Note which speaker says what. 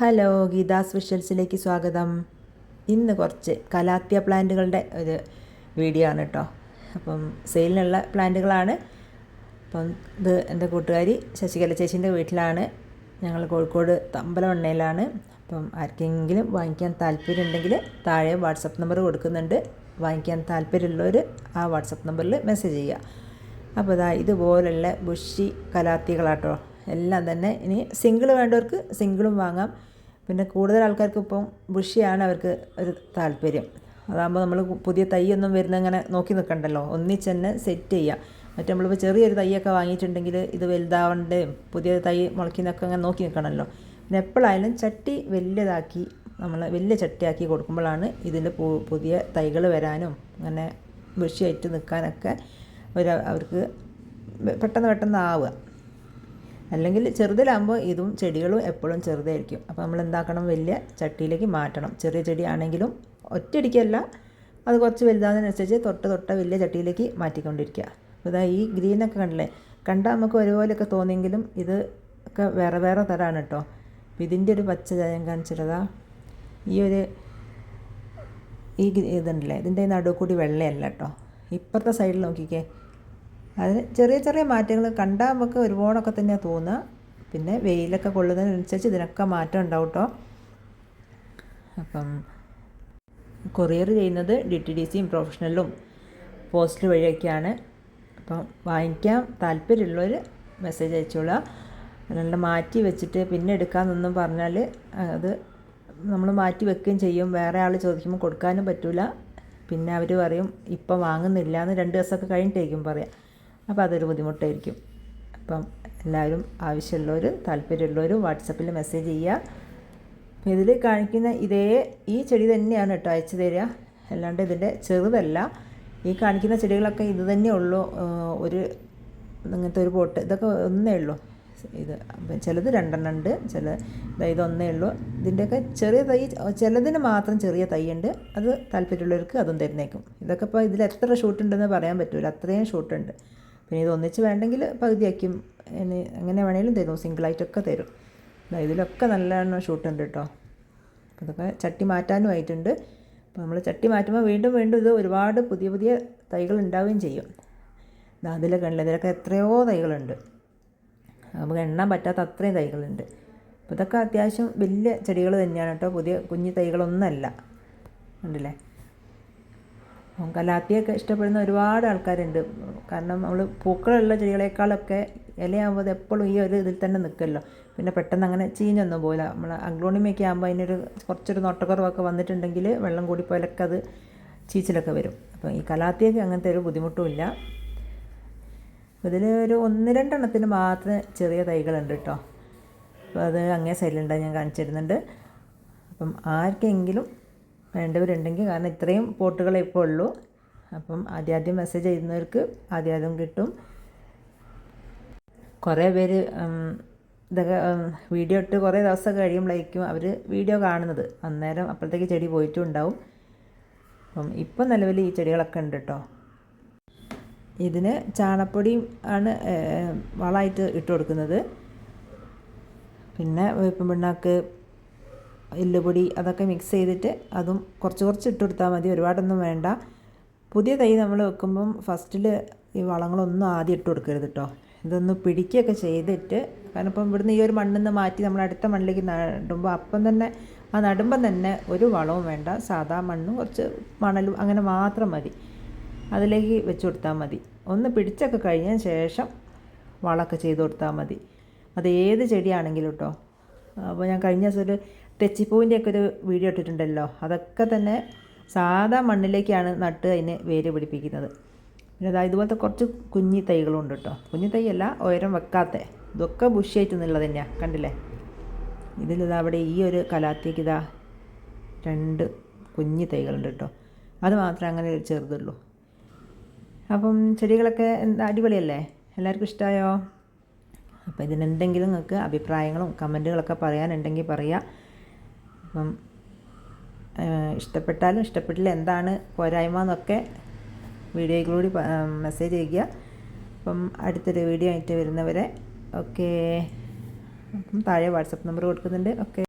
Speaker 1: Hello Gita സ്പെഷ്യൽസിലേക്ക് സ്വാഗതം. ഇന്ന് കുറച്ച് കലാത്തിയ പ്ലാന്റുകളുടെ ഒരു വീഡിയോ ആണ് കേട്ടോ അപ്പം സെയിലിനുള്ള പ്ലാന്റുകളാണ്. അപ്പം ഇത് എന്റെ കൂട്ടുകാരി ശശികല ചേച്ചീന്റെ വീട്ടിലാണ്. ഞങ്ങൾ കോഴിക്കോട് തമ്പലമണ്ണയിലാണ് അപ്പം ആർക്കെങ്കിലും വാങ്ങിക്കാൻ താല്പര്യമുണ്ടെങ്കിൽ താഴെ വാട്സപ്പ് നമ്പർ കൊടുക്കുന്നുണ്ട്. വാങ്ങിക്കാൻ താല്പര്യമുള്ളവർ ആ വാട്സപ്പ് നമ്പറിൽ മെസ്സേജ് ചെയ്യുക. അപ്പോൾ ഇതാ ഇതുപോലുള്ള ബുഷി കലാത്തികളാട്ടോ. എല്ലാം തന്നെ. ഇനി സിംഗിൾ വേണ്ടവർക്ക് സിംഗിളും വാങ്ങാം. പിന്നെ കൂടുതൽ ആൾക്കാർക്ക് ഇപ്പം ബുഷിയാണ് അവർക്ക് ഒരു താല്പര്യം. അതാകുമ്പോൾ നമ്മൾ പുതിയ തൈയൊന്നും വരുന്ന അങ്ങനെ നോക്കി നിൽക്കണ്ടല്ലോ ഒന്നിച്ച് തന്നെ സെറ്റ് ചെയ്യാം. മറ്റേ നമ്മളിപ്പോൾ ചെറിയൊരു തൈയൊക്കെ വാങ്ങിയിട്ടുണ്ടെങ്കിൽ ഇത് വലുതാവണ്ടേയും പുതിയ തൈ മുളയ്ക്കുന്നൊക്കെ അങ്ങനെ നോക്കി നിൽക്കണമല്ലോ പിന്നെ എപ്പോഴായാലും ചട്ടി വലിയതാക്കി നമ്മൾ വലിയ ചട്ടിയാക്കി കൊടുക്കുമ്പോഴാണ് ഇതിന്റെ പുതിയ തൈകൾ വരാനും അങ്ങനെ ബുഷിയായിട്ട് നിൽക്കാനൊക്കെ ഒരു അവർക്ക് പെട്ടെന്ന് പെട്ടെന്ന് ആവുക. അല്ലെങ്കിൽ ചെറുതിലാകുമ്പോൾ ഇതും ചെടികളും എപ്പോഴും ചെറുതായിരിക്കും. അപ്പോൾ നമ്മൾ എന്താക്കണം? വലിയ ചട്ടിയിലേക്ക് മാറ്റണം. ചെറിയ ചെടിയാണെങ്കിലും ഒറ്റയടിക്കല്ല. അത് കുറച്ച് വലുതാകുന്നതിനനുസരിച്ച് തൊട്ട് തൊട്ട വലിയ ചട്ടിയിലേക്ക് മാറ്റിക്കൊണ്ടിരിക്കുക. ഇതാ ഈ ഗ്രീനൊക്കെ കണ്ടില്ലേ? കണ്ടാൽ നമുക്ക് ഒരുപോലെയൊക്കെ തോന്നിയെങ്കിലും ഇത് ഒക്കെ വേറെ വേറെ തരമാണ് കേട്ടോ. അപ്പോൾ ഇതിന്റെ ഒരു പച്ച ചായം കാണിച്ചിട്ടതാ. ഈ ഒരു ഈ ഇതുണ്ടല്ലേ? ഇതിന്റെ നടുവ് കൂടി വെള്ളയല്ല കേട്ടോ. ഇപ്പുറത്തെ സൈഡിൽ നോക്കിക്കേ. അതിന് ചെറിയ ചെറിയ മാറ്റങ്ങൾ കണ്ടാൽ നമുക്ക് ഒരുപാടൊക്കെ തന്നെ. തോന്നുക പിന്നെ വെയിലൊക്കെ കൊള്ളുന്നതിനനുസരിച്ച് ഇതിനൊക്കെ മാറ്റം ഉണ്ടാവും കേട്ടോ അപ്പം കൊറിയർ ചെയ്യുന്നത് ഡി ടി ഡി സിയും പ്രൊഫഷണലും പോസ്റ്റ് വഴിയൊക്കെയാണ്. അപ്പം വാങ്ങിക്കാൻ താല്പര്യമുള്ളവർ മെസ്സേജ് അയച്ചോളാം. അല്ലാണ്ട് മാറ്റി വെച്ചിട്ട് പിന്നെ എടുക്കാമെന്നൊന്നും പറഞ്ഞാൽ അത് നമ്മൾ മാറ്റി വെക്കുകയും ചെയ്യും. വേറെ ആൾ ചോദിക്കുമ്പോൾ കൊടുക്കാനും പറ്റില്ല പിന്നെ അവർ പറയും ഇപ്പം വാങ്ങുന്നില്ല എന്ന് രണ്ട് ദിവസമൊക്കെ കഴിഞ്ഞിട്ടായിരിക്കും പറയാം. അപ്പോൾ അതൊരു ബുദ്ധിമുട്ടായിരിക്കും. അപ്പം എല്ലാവരും ആവശ്യമുള്ളവർ താല്പര്യമുള്ളവരും വാട്സപ്പിൽ മെസ്സേജ് ചെയ്യുക. ഇതിൽ കാണിക്കുന്ന ഇതേ ഈ ചെടി തന്നെയാണ് കേട്ടോ അയച്ചു തരിക. അല്ലാണ്ട് ഇതിന്റെ ചെറുതല്ല. ഈ കാണിക്കുന്ന ചെടികളൊക്കെ ഇത് തന്നെ ഉള്ളൂ. ഒരു ഇങ്ങനത്തെ ഒരു പോട്ട്. ഇതൊക്കെ ഒന്നേ ഉള്ളൂ. ഇത് ചിലത് രണ്ടെണ്ണം ഉണ്ട് ചില ഒന്നേ ഉള്ളൂ. ഇതിന്റെയൊക്കെ ചെറിയ തൈ ചിലതിന് മാത്രം ചെറിയ തൈ ഉണ്ട് അത് താല്പര്യമുള്ളവർക്ക് അതും തരുന്നേക്കും. ഇതൊക്കെ ഇപ്പോൾ ഇതിൽ എത്ര ഷൂട്ടുണ്ടെന്ന് പറയാൻ പറ്റില്ല അത്രയും ഷൂട്ടുണ്ട്. പിന്നെ ഇത് ഒന്നിച്ച് വേണ്ടെങ്കിൽ പകുതിയാക്കും എങ്ങനെ വേണേലും തരും സിംഗിളായിട്ടൊക്കെ തരും. ഇതിലൊക്കെ നല്ലോണം ഷൂട്ട് ഉണ്ട് കേട്ടോ അപ്പോൾ ഇതൊക്കെ ചട്ടി മാറ്റാനും ആയിട്ടുണ്ട്. അപ്പോൾ നമ്മൾ ചട്ടി മാറ്റുമ്പോൾ വീണ്ടും വീണ്ടും ഇത് ഒരുപാട് പുതിയ പുതിയ തൈകൾ ഉണ്ടാവുകയും ചെയ്യും. അതിലൊക്കെ ഉള്ളത് ഇതിലൊക്കെ എത്രയോ തൈകളുണ്ട്. നമുക്ക് എണ്ണാൻ പറ്റാത്ത അത്രയും തൈകളുണ്ട്. അപ്പോൾ ഇതൊക്കെ അത്യാവശ്യം വലിയ ചെടികൾ തന്നെയാണ് കേട്ടോ പുതിയ കുഞ്ഞു തൈകളൊന്നുമല്ല ഉണ്ടല്ലേ കലാത്തിയൊക്കെ ഇഷ്ടപ്പെടുന്ന ഒരുപാട് ആൾക്കാരുണ്ട്. കാരണം നമ്മൾ പൂക്കളുള്ള ചെടികളെക്കാളൊക്കെ ഇലയാകുമ്പോൾ അത് എപ്പോഴും ഈ ഒരു ഇതിൽ തന്നെ നിൽക്കുമല്ലോ പിന്നെ പെട്ടെന്ന് അങ്ങനെ ചീഞ്ഞൊന്നും പോയില്ല നമ്മൾ അഗ്ലോണിമയൊക്കെ ആകുമ്പോൾ അതിനൊരു കുറച്ചൊരു നോട്ടക്കുറവൊക്കെ വന്നിട്ടുണ്ടെങ്കിൽ വെള്ളം കൂടി പോയാലൊക്കെ അത് ചീച്ചിലൊക്കെ വരും. അപ്പോൾ ഈ കലാത്തിയൊക്കെ അങ്ങനത്തെ ഒരു ബുദ്ധിമുട്ടുമില്ല ഇതിൽ ഒരു ഒന്ന് രണ്ടെണ്ണത്തിന് മാത്രം ചെറിയ തൈകളുണ്ട് കേട്ടോ അപ്പോൾ അത് അങ്ങേ സൈഡിലുണ്ടായി ഞാൻ കാണിച്ചിരുന്നുണ്ട് അപ്പം ആർക്കെങ്കിലും വേണ്ടവരുണ്ടെങ്കിൽ കാരണം ഇത്രയും പോട്ടുകളെ ഇപ്പോൾ ഉള്ളൂ. അപ്പം ആദ്യം ആദ്യം മെസ്സേജ് ചെയ്യുന്നവർക്ക് ആദ്യം ആദ്യം കിട്ടും. കുറേ പേര് ഇതൊക്കെ വീഡിയോ ഇട്ട് കുറേ ദിവസം കഴിയുമ്പോഴേക്കും അവർ വീഡിയോ കാണുന്നത്. അന്നേരം അപ്പോഴത്തേക്ക് ചെടി പോയിട്ടും ഉണ്ടാവും. അപ്പം ഇപ്പം നിലവിൽ ഈ ചെടികളൊക്കെ ഉണ്ട് കേട്ടോ ഇതിന് ചാണപ്പൊടിയും ആണ് വളമായിട്ട് ഇട്ട് കൊടുക്കുന്നത്. പിന്നെ വേപ്പിൻ പിണ്ണാക്ക് എല്ലുപൊടി അതൊക്കെ മിക്സ് ചെയ്തിട്ട് അതും കുറച്ച് കുറച്ച് ഇട്ട് കൊടുത്താൽ മതി. ഒരുപാടൊന്നും വേണ്ട. പുതിയ തൈ നമ്മൾ വെക്കുമ്പം ഫസ്റ്റിൽ ഈ വളങ്ങളൊന്നും ആദ്യം ഇട്ട് കൊടുക്കരുത് കേട്ടോ ഇതൊന്ന് പിടിക്കുകയൊക്കെ ചെയ്തിട്ട് കാരണം ഇപ്പം ഇവിടുന്ന് ഈ ഒരു മണ്ണിൽ നിന്ന് മാറ്റി നമ്മൾ അടുത്ത മണ്ണിലേക്ക് നടുമ്പോൾ അപ്പം തന്നെ ആ നടുമ്പം തന്നെ ഒരു വളവും വേണ്ട. സാധാ മണ്ണും കുറച്ച് മണലും അങ്ങനെ മാത്രം മതി. അതിലേക്ക് വെച്ച് കൊടുത്താൽ മതി. ഒന്ന് പിടിച്ചൊക്കെ കഴിഞ്ഞ ശേഷം വളമൊക്കെ ചെയ്ത് കൊടുത്താൽ മതി. അത് ഏത് ചെടിയാണെങ്കിലും കേട്ടോ അപ്പോൾ ഞാൻ കഴിഞ്ഞ ദിവസം ഒരു തെച്ചിപ്പൂവിന്റെയൊക്കെ ഒരു വീഡിയോ ഇട്ടിട്ടുണ്ടല്ലോ. അതൊക്കെ തന്നെ സാധാ മണ്ണിലേക്കാണ് നട്ട് അതിനെ വേര് പിടിപ്പിക്കുന്നത്. പിന്നെ അതായത് ഇതുപോലത്തെ കുറച്ച് കുഞ്ഞി തൈകളുണ്ട് കേട്ടോ. കുഞ്ഞി തൈയല്ല ഉയരം വെക്കാത്ത. ഇതൊക്കെ ബുഷിയായിട്ട് നിന്നുള്ളത് തന്നെയാണ് കണ്ടില്ലേ? ഇതിലിതാ അവിടെ ഈ ഒരു കലാത്തേക്ക് ഇതാ രണ്ട് കുഞ്ഞി തൈകളുണ്ട് കേട്ടോ. അത് മാത്രമേ അങ്ങനെ ചെറുതുള്ളൂ. അപ്പം ചെടികളൊക്കെ എന്താ അടിപൊളിയല്ലേ? എല്ലാവർക്കും ഇഷ്ടമായോ അപ്പോൾ ഇതിനെന്തെങ്കിലും നിങ്ങൾക്ക് അഭിപ്രായങ്ങളും കമന്റുകളൊക്കെ പറയാനുണ്ടെങ്കിൽ പറയാം. അപ്പം ഇഷ്ടപ്പെട്ടാലും ഇഷ്ടപ്പെട്ടില്ല എന്താണ് പോരായ്മ എന്നൊക്കെ വീഡിയോയിലൂടെ മെസ്സേജ് ചെയ്യുക. അപ്പം അടുത്തൊരു വീഡിയോ ആയിട്ട് വരുന്നവരെ ഓക്കെ. താഴെ വാട്സപ്പ് നമ്പർ കൊടുക്കുന്നുണ്ട് ഓക്കെ.